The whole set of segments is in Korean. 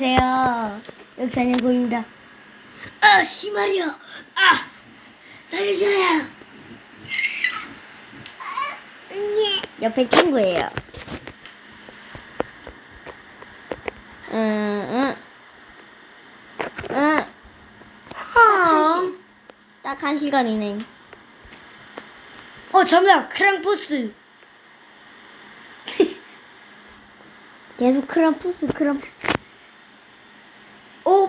안녕하세요. 역사연구입니다. 아, 씨발이요. 아, 살려줘요. 옆에 친구예요. 응, 응. 응. 딱한 시간이네. 어, 정답. 크랑푸스. 계속 크람푸스, 크람푸스.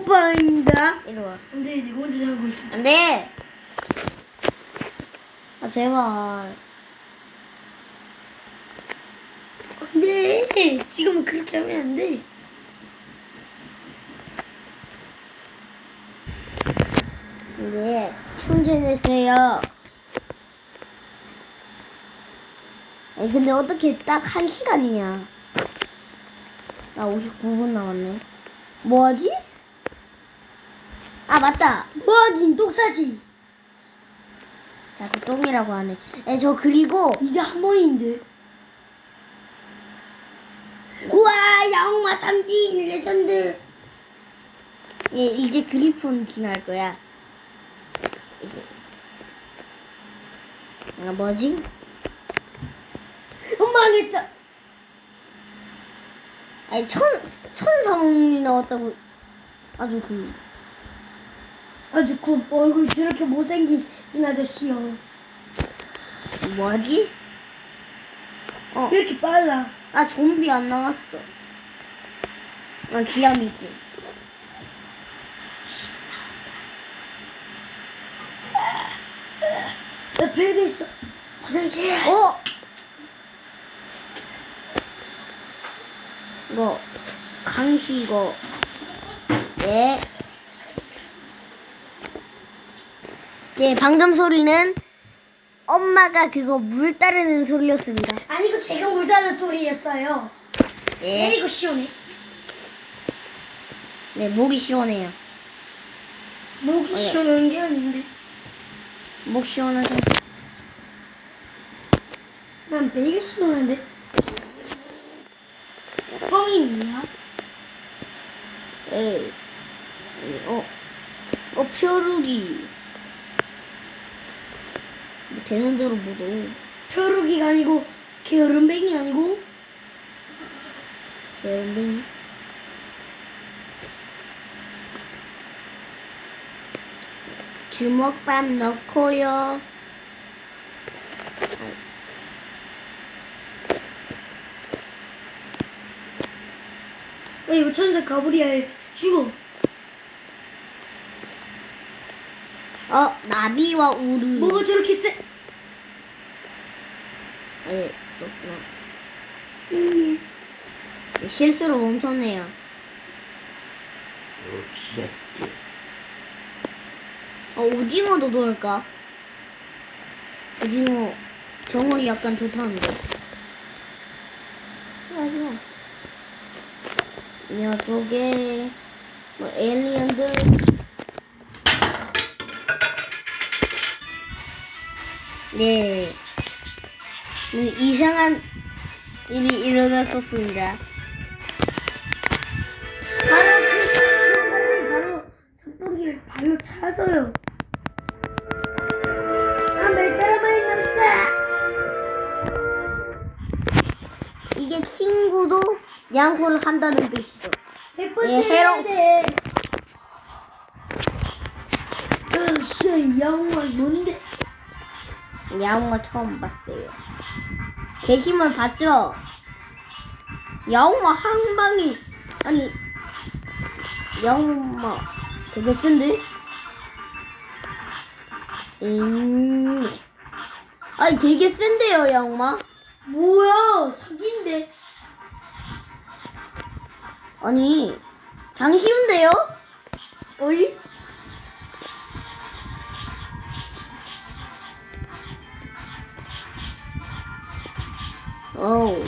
오빠입니다. 이리 와. 근데 이제 혼자 자고 있어. 안 돼! 아, 제발. 근데 지금은 그렇게 하면 안 돼. 네, 충전했어요. 아니, 근데 어떻게 딱 한 시간이냐? 나 59분 남았네. 뭐하지? 아, 맞다! 뭐하긴 똑사지. 자꾸 똥이라고 하네. 에, 저 그리고, 이제 한 번인데. 우와, 야옹마 삼진 레전드. 예, 이제 그리폰 지날 거야. 이게. 아, 뭐지? 어, 망했다. 아니, 천, 천성이 나왔다고. 아주 그, 아주 그 얼굴 저렇게 못생긴 이 아저씨요. 뭐지? 어, 왜 이렇게 빨라? 아, 좀비 안 나왔어. 아, 기암이고. 나 베개 있어. 화장실. 어? 이거, 강시 이거. 네. 네, 방금 소리는 엄마가 그거 물 따르는 소리였습니다. 아니 이거 제가 울다는 소리였어요. 예. 네. 이거 시원해. 네, 목이 시원해요. 목이 어, 예. 시원한 게 아닌데. 목 시원하죠? 난 베개 시원한데. 뻥입니다. 에, 어, 어, 표루기. 뭐 되는 대로 못 오. 벼룩이가 아니고 게으름뱅이 아니고 델링. 주먹밥 넣고요. 어 이거 천사 가브리엘 죽어. 어, 나비와 우르. 뭐가 저렇게 세? 예, 넣구나. 음, 실수로 멈췄네요. 어, 오징어도 넣을까? 오징어 정어리 약간 좋다는데. 맞아. 이쪽에 뭐 에일리언들 네뭐 이상한 일이 일어났었습니다. 바로 그, 그 사람이 바로 선풍기를 발로 차서요. 아. 이게 친구도 양보를 한다는 뜻이죠. 예, 해롱. 돼. 으쌰 영화 뭔데? 야옹마 처음 봤어요. 게시물 봤죠? 야옹마 한 방이 아니 야옹마 되게 센데? 음 아니 되게 센데요 야옹마? 뭐야 사기인데? 아니 당 쉬운데요? 어이? 어우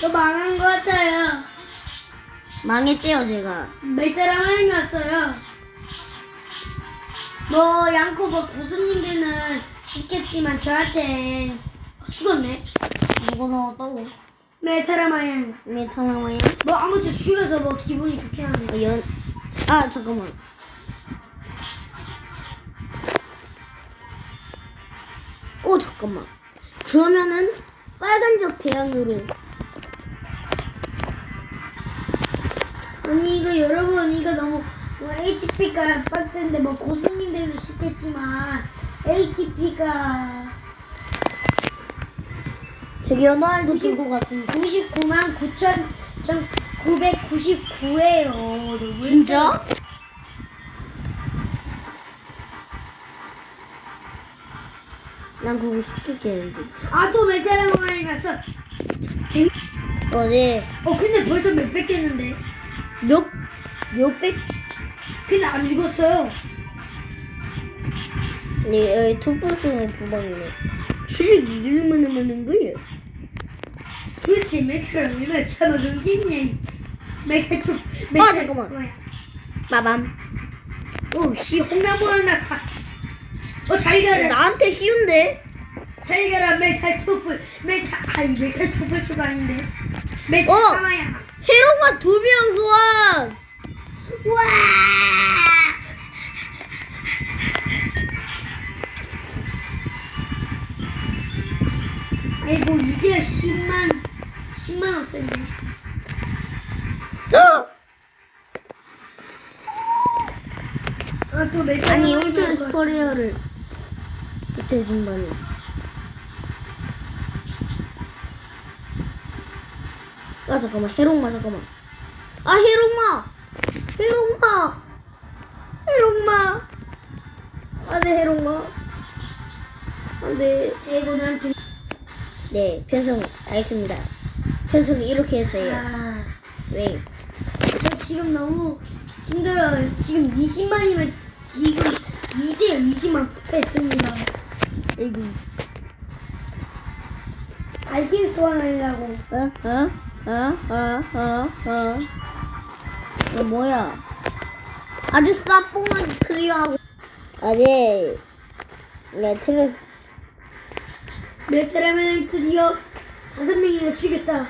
저 망한 것 같아요. 망했대요 제가. 메타라마인 왔어요. 뭐 양코 뭐 구수님들은 쉽겠지만 저한텐 죽었네. 누가 나왔다고? 메타라마양. 메타라마야. 뭐 아무튼 죽여서 뭐 기분이 좋게 하네. 어, 연. 아 잠깐만. 오 잠깐만. 그러면은 빨간적 태양으로. 아니 이거 여러분 이거 너무 뭐 HP가 빡센데 뭐 고수님들도 쉽겠지만 HP가 저기 연어알도 들고 갔습니다. 99만 9천 999예요. 너무 진짜? 난 그거 했는데. 아또 메타라마에 갔어. 어, 네. 어 근데 벌써 몇백 개는데. 몇, 몇백? 근데 안 죽었어요. 네, 어, 투포스는 두 방이네. 실력 이길만 하면은 거예요. 그렇지 메타를 얼마나 잡아넘겠냐. 이. 메타 좀. 아, 잠깐만. 뭐야. 빠밤. 오씨 홍나무 하나 사. 어잘 가라. 나한테 쉬운데? 잘 가라 메탈 토플 메탈 아니 메탈 토플 수가 아닌데 메탈 어! 사마야 헤로가 두 명 소환! 와 아이고 이제 10만 10만 없었네 어! 아또 메탈 아니, 울트 이거. 슈퍼레어를 못해준다니. 아, 잠깐만. 헤롱마, 잠깐만. 아, 헤롱마! 헤롱마! 헤롱마! 안 돼, 헤롱마. 안 돼. 아이고 난또 네, 편성 다 했습니다. 편성 이렇게 했어요. 아, 왜? 저 지금 너무 힘들어요 지금 20만이면 지금 이제 20만 뺐습니다 이거. 알긴 소환하려고 어? 어? 어? 어? 어? 어? 이거 뭐야? 아주 싸뽕하게 클리어하고. 네, 트레스, 메트라면 드디어 다섯 명이나 죽였다.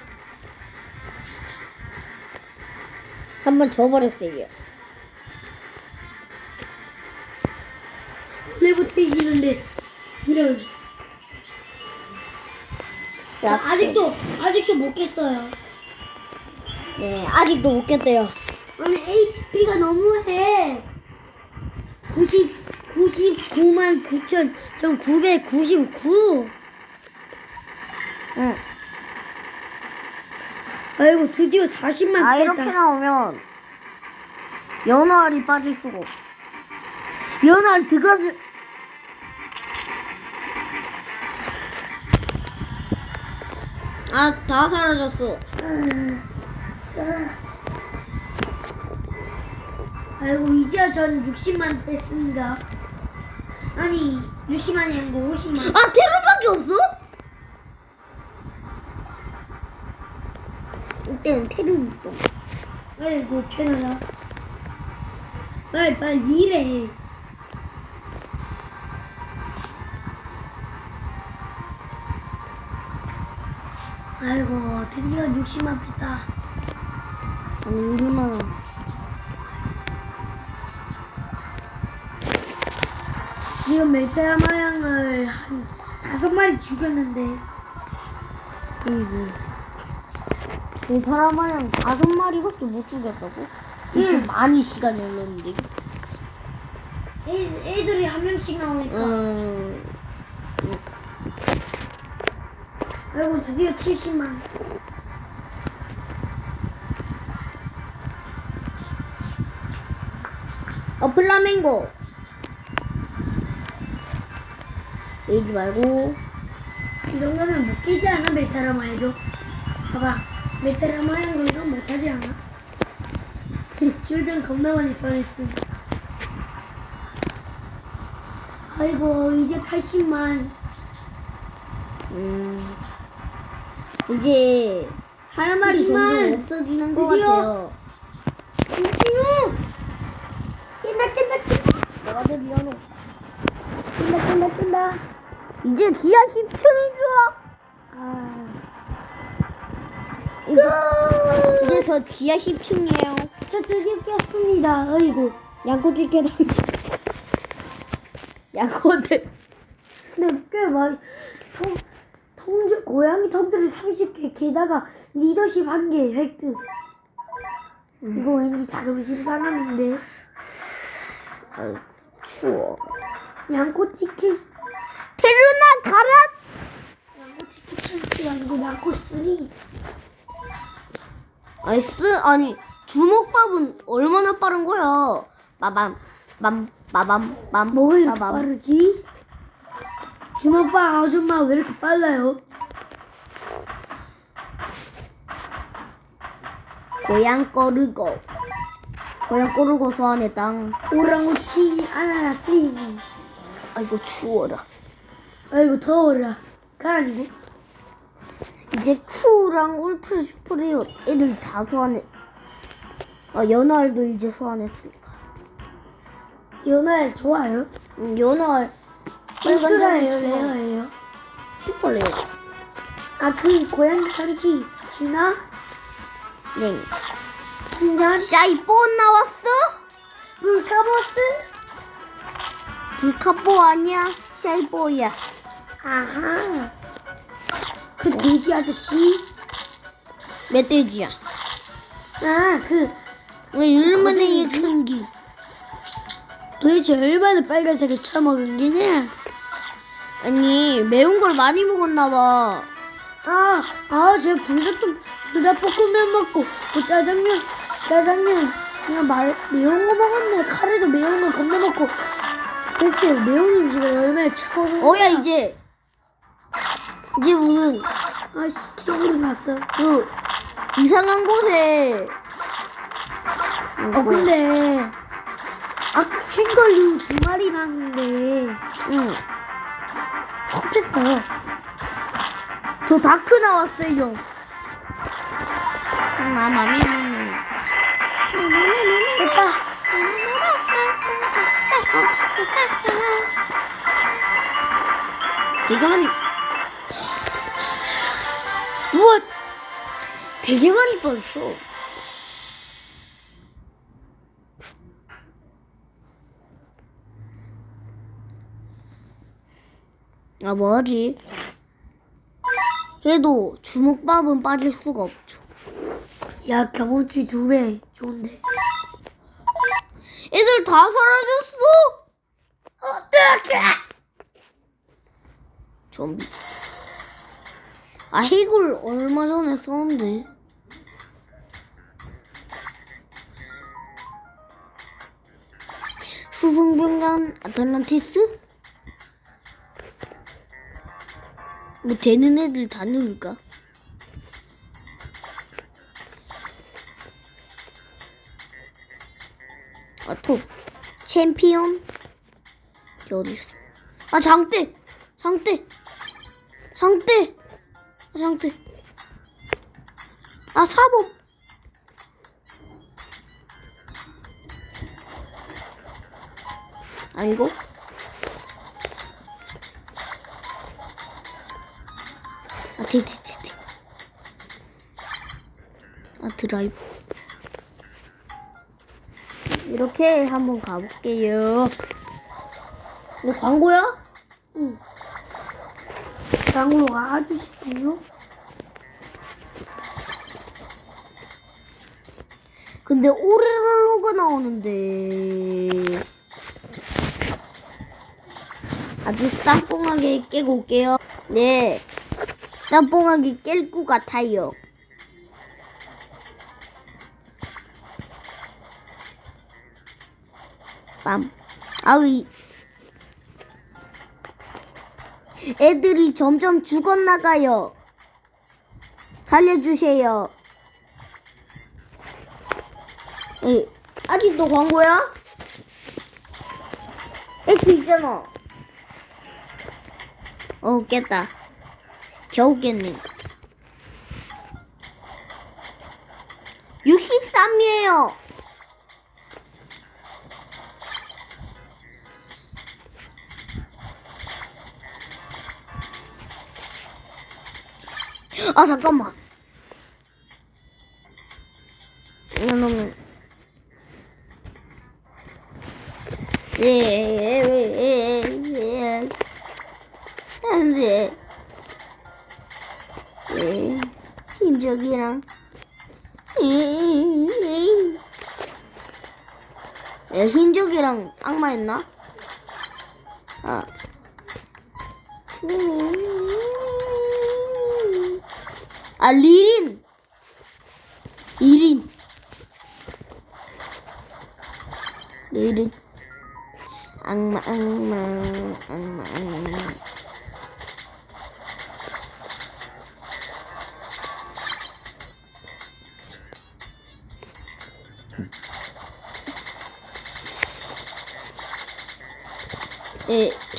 한 번 줘버렸어요. 내부터 이기는데 이런 저 싹. 아직도 아직도 못 깼어요. 네, 아직도 못 깼대요. 아니 HP가 너무해. 90 99만 9천 전 999. 응. 아이고 드디어 40만 아. 이렇게 나오면, 연어알이 빠질 수가 없어. 연어알 들어가지. 아, 다 사라졌어. 아이고 이제 전 60만 뺐습니다. 아니 60만이 아니고 50만. 아, 테러밖에 없어? 이때는 테러는 또. 아이고 편하다. 빨리 빨리 일해. 아이고 드디어 60만 뺐다. 아니, 1만원. 지금 메타마양을 한 다섯 마리 죽였는데 그리고, 이 사람 마냥 다섯 마리밖에 못 죽였다고? 이렇게 응. 많이 시간이 흘렀는데. 애, 애들이 한 명씩 나오니까 음, 아이고 드디어 70만. 어, 플라멩고. 내지 말고. 이 정도면 못 끼지 않아 메타라마에도 봐봐 메타라마양 거이가 못하지 않아 줄변 겁나 많이 소환했음 아이고 이제 80만 음, 이제 사람 말이 하지만 점점 없어지는 것 드디어 같아요. 드디어 낀다 낀다 낀다 내가 더 미안해. 낀다 낀다 낀다 이제 기아 10초는 줘. 아 이제, 이제 저 지하 10층이에요. 저 드디어 깼습니다. 어이구. 양꼬치 깨다. 양꼬치. 근데 꽤막 통, 통줄, 고양이 통줄을 30개, 게다가 리더십 한 개 획득. 이거 왠지 자존심 상함인데. 아, 추워. 양코 티켓, 테루나 가라. 양코 티켓이 아니고 양코 쓰레기. 아니 쓰 아니 주먹밥은 얼마나 빠른 거야? 빠밤 빰 빠밤 빰 뭐가 이렇게. 빠르지? 주먹밥 아줌마 왜 이렇게 빨라요? 고양 꺼르고 고양 꺼르고 소환의 땅. 오랑우치 아나나스 이미. 아이고 추워라. 아이고 더워라. 가라니고. 이제 쿠랑 울트라 슈프리오 애들 다 소환해. 아 연월도 이제 소환했으니까. 연애 좋아요? 음, 연월 울트라예요, 레어예요? 슈퍼 레어. 아, 그 고양이 참치 주나? 네. 한 잔? 샤이폰 나왔어? 불카보스? 불카보 아니야? 샤이보야. 아하. 그 돼지 아저씨? 멧돼지야. 아, 그왜 거기 큰 기? 도대체 얼마나 빨간색을 처먹은 게냐? 아니 매운 걸 많이 먹었나 봐. 아, 아, 제가 불닭도 불닭볶음면 먹고 뭐 짜장면, 짜장면 그냥 마, 매운 거 먹었네. 카레도 매운 거 겁나 먹고. 대체 매운 음식을 얼마나 거야? 어야 이제 이제 무슨 아씨, 기억이 났어. 그 이상한 곳에 어, 근데 아까 캥거루 두 마리 났는데 응. 컵했어요. 저 다크 나왔어요. 마마미. 오빠, 되게 많이. 우와. 되게 많이 벌써. 아 뭐지? 그래도 주먹밥은 빠질 수가 없죠. 야 경험치 두 배 좋은데. 애들 다 사라졌어. 어떡해? 좀비. 아 해골 얼마 전에 썼는데. 수송병간 아틀란티스? 뭐 되는 애들 다 누를까? 아, 톱. 챔피언? 이게 어디 있어? 아, 장대! 장대! 장대! 아, 장대. 아, 사법! 아니고? 아, 디, 디, 디, 디. 아, 드라이브. 이렇게 한번 가볼게요. 이거 광고야? 응. 장로가 아주 쉽군요. 근데 오레로가 나오는데 아주 쌈뽕하게 깨고 올게요. 네, 쌈뽕하게 깰것 같아요. 빰. 아위. 애들이 점점 죽어나가요. 살려주세요. 에 아직도 광고야? X 있잖아. 어, 깼다. 겨우 깼네. 63이에요. 아 잠깐만. 이놈은 예. 예, 예. 흰적이랑. 예, 예, 흰적이랑 악마 있나? 아. 아, 리린! 리린. 리린. 악마, 악마, 악마, 악마.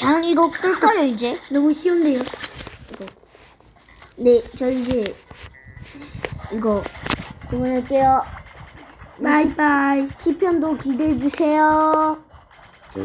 예, 그냥 이거 끌까요, 이제? 너무 쉬운데요. 네, 저 이제 이거 그만할게요. 바이바이. 시편도 기대해 주세요.